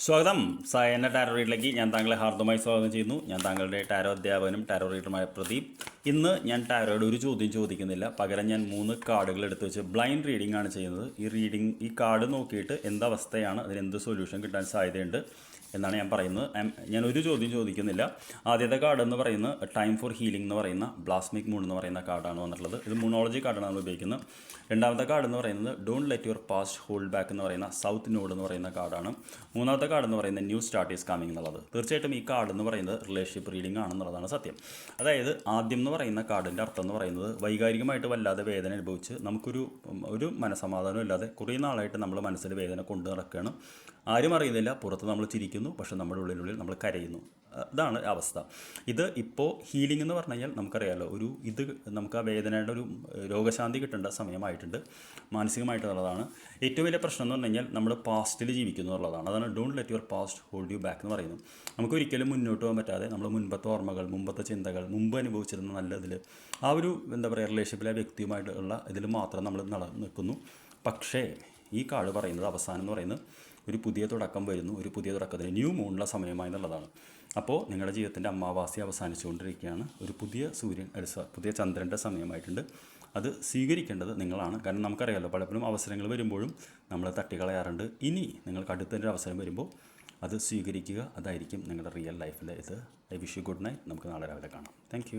സ്വാഗതം. സായന ടാരോ റീഡിലേക്ക് ഞാൻ താങ്കളെ ഹാർദമായി സ്വാഗതം ചെയ്യുന്നു. ഞാൻ താങ്കളുടെ ടാരോ അധ്യാപകനും ടാരോ റീഡറുമായ പ്രദീപ്. ഇന്ന് ഞാൻ ടാരോയുടെ ഒരു ചോദ്യം ചോദിക്കുന്നില്ല. പകരം ഞാൻ മൂന്ന് കാർഡുകൾ എടുത്ത് വെച്ച് ബ്ലൈൻഡ് റീഡിംഗ് ആണ് ചെയ്യുന്നത്. ഈ റീഡിംഗ് ഈ കാർഡ് നോക്കിയിട്ട് എന്തവസ്ഥയാണ് അതിന് എന്ത് സൊല്യൂഷൻ കിട്ടാൻ സാധ്യതയുണ്ട് എന്നാണ് ഞാൻ പറയുന്നത്. ഞാൻ ഒരു ചോദ്യം ചോദിക്കുന്നില്ല. ആദ്യത്തെ കാർഡ് എന്ന് പറയുന്നത് ടൈം ഫോർ ഹീലിംഗ് എന്ന് പറയുന്ന ബ്ലാസ്മിക് മൂൺ എന്ന് പറയുന്ന കാർഡാണ് വന്നിട്ടുള്ളത്. ഇത് മൂണോളജി കാർഡാണ് നമ്മൾ ഉപയോഗിക്കുന്നത്. രണ്ടാമത്തെ കാർഡ് എന്ന് പറയുന്നത് don't let your past hold back എന്ന് പറയുന്ന സൗത്ത് നോഡ് എന്ന് പറയുന്ന കാർഡാണ്. മൂന്നാമത്തെ കാർഡ് എന്ന് പറയുന്നത് ന്യൂ സ്റ്റാർട്ട് ഈസ് കമ്മിങ് എന്നുള്ളത്. തീർച്ചയായിട്ടും ഈ കാർഡ് എന്ന് പറയുന്നത് റിലേഷൻഷിപ്പ് റീഡിംഗ് ആണെന്നുള്ളതാണ് സത്യം. അതായത് ആദ്യം എന്ന് പറയുന്ന കാർഡിന്റെ അർത്ഥം എന്ന് പറയുന്നത് വൈകാരികമായിട്ട് വല്ലാതെ വേദന അനുഭവിച്ച് നമുക്കൊരു ഒരു മനസമാധാനം ഇല്ലാതെ കുറേ നാളായിട്ട് നമ്മൾ മനസ്സിൽ വേദന കൊണ്ടു നടക്കുകയാണ്. ആരും അറിയുന്നില്ല പുറത്ത് നമ്മൾ ചിരിക്കുന്നു പക്ഷെ നമ്മുടെ ഉള്ളിനുള്ളിൽ നമ്മൾ കരയുന്നു. ഇതാണ് അവസ്ഥ. ഇത് ഇപ്പോൾ ഹീലിംഗ് എന്ന് പറഞ്ഞു കഴിഞ്ഞാൽ നമുക്കറിയാമല്ലോ ഒരു ഇത് നമുക്ക് ആ വേദനയുടെ ഒരു രോഗശാന്തി കിട്ടേണ്ട സമയമായിട്ടുണ്ട്. മാനസികമായിട്ടുള്ളതാണ് ഏറ്റവും വലിയ പ്രശ്നം എന്ന് പറഞ്ഞു കഴിഞ്ഞാൽ നമ്മൾ പാസ്റ്റിൽ ജീവിക്കുന്നു എന്നുള്ളതാണ്. അതാണ് don't let your past hold you back എന്ന് പറയുന്നത്. നമുക്ക് ഒരിക്കലും മുന്നോട്ട് പോകാൻ പറ്റാതെ നമ്മൾ മുൻപത്തെ ഓർമ്മകൾ മുമ്പത്തെ ചിന്തകൾ മുമ്പ് അനുഭവിച്ചിരുന്ന നല്ല ഇതിൽ ആ ഒരു എന്താ പറയുക റിലേഷൻഷിപ്പിലെ വ്യക്തിയുമായിട്ടുള്ള ഇതിൽ മാത്രം നമ്മൾ നിൽക്കുന്നു. പക്ഷേ ഈ കാട് പറയുന്നത് അവസാനം എന്ന് പറയുന്നത് ഒരു പുതിയ തുടക്കം വരുന്നു. ഒരു പുതിയ തുടക്കത്തിന് ന്യൂ മൂണിലെ സമയമായി എന്നുള്ളതാണ്. അപ്പോൾ നിങ്ങളുടെ ജീവിതത്തിന്റെ അമാവാസി അവസാനിച്ചുകൊണ്ടിരിക്കുകയാണ്. ഒരു പുതിയ സൂര്യൻ പുതിയ ചന്ദ്രന്റെ സമയമായിട്ടുണ്ട്. അത് സ്വീകരിക്കേണ്ടത് നിങ്ങളാണ്. കാരണം നമുക്കറിയാമല്ലോ പലപ്പോഴും അവസരങ്ങൾ വരുമ്പോഴും നമ്മൾ തട്ടിക്കളയാറുണ്ട്. ഇനി നിങ്ങൾക്ക് അടുത്തൊരു അവസരം വരുമ്പോൾ അത് സ്വീകരിക്കുക. അതായിരിക്കും നിങ്ങളുടെ റിയൽ ലൈഫിലെ ഇത്. I wish you good night നമുക്ക് നാളെ രാവിലെ കാണാം. താങ്ക്